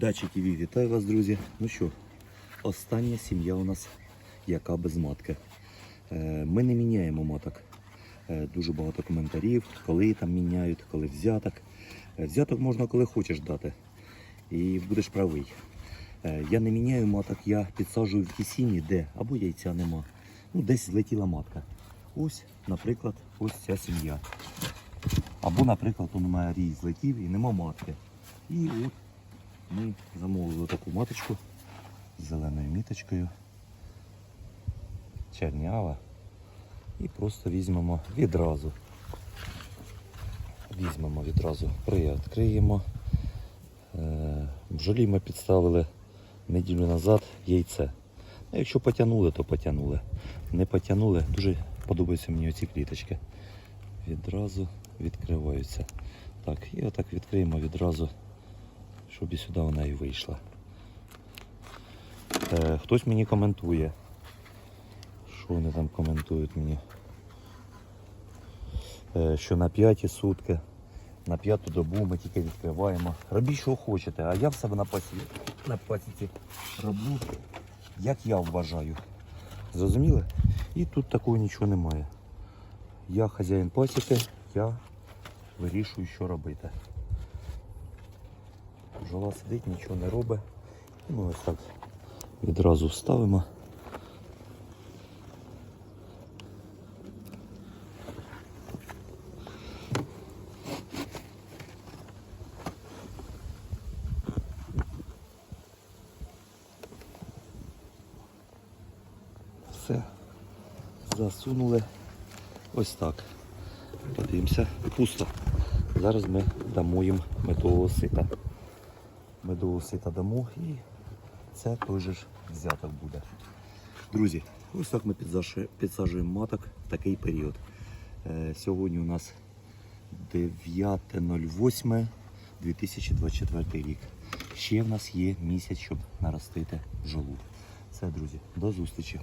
ТВ, вітаю вас, друзі. Ну що, остання сім'я у нас, яка без матки. Е, Ми не міняємо маток. Е, Дуже багато коментарів, коли там міняють, коли взяток. Е, Взяток можна коли хочеш дати. І будеш правий. Я не міняю маток, я підсаджую в ті сім'ї, де або яйця нема. Ну, десь злетіла матка. Ось, наприклад, ось ця сім'я. Або, наприклад, у мене рій злетів і нема матки. І от ми замовили таку маточку з зеленою міточкою. Чернява. І просто візьмемо відразу. Візьмемо відразу, приоткриємо. Е, Бджолі ми підставили неділю назад яйце. Ну, якщо потягнули, то потягнули. Не потягнули, дуже подобаються мені оці кліточки. Відразу відкриваються. Так, і отак відкриємо відразу, щоб і сюди вона і вийшла. Е, хтось мені коментує. Що вони там коментують мені? Е, що на п'яті сутки, на п'яту добу ми тільки відкриваємо. Робіть, що хочете, а я в себе на пасі, на пасіці роблю, як я вважаю. Зрозуміли? І тут такого нічого немає. Я хазяїн пасіки, я вирішую, що робити. Бджола сидить, нічого не робить. Ми ось так відразу вставимо. Все. Засунули ось так. Подивимося. Пусто. Зараз ми дамо їм медового сита. Медового сита дамо і це той же ж взяток буде. Друзі, ось так ми підсаджуємо маток такий період. Е, Сьогодні у нас 9.08.2024 рік. Ще в нас є місяць, щоб наростити жолу. Все, друзі, до зустрічі.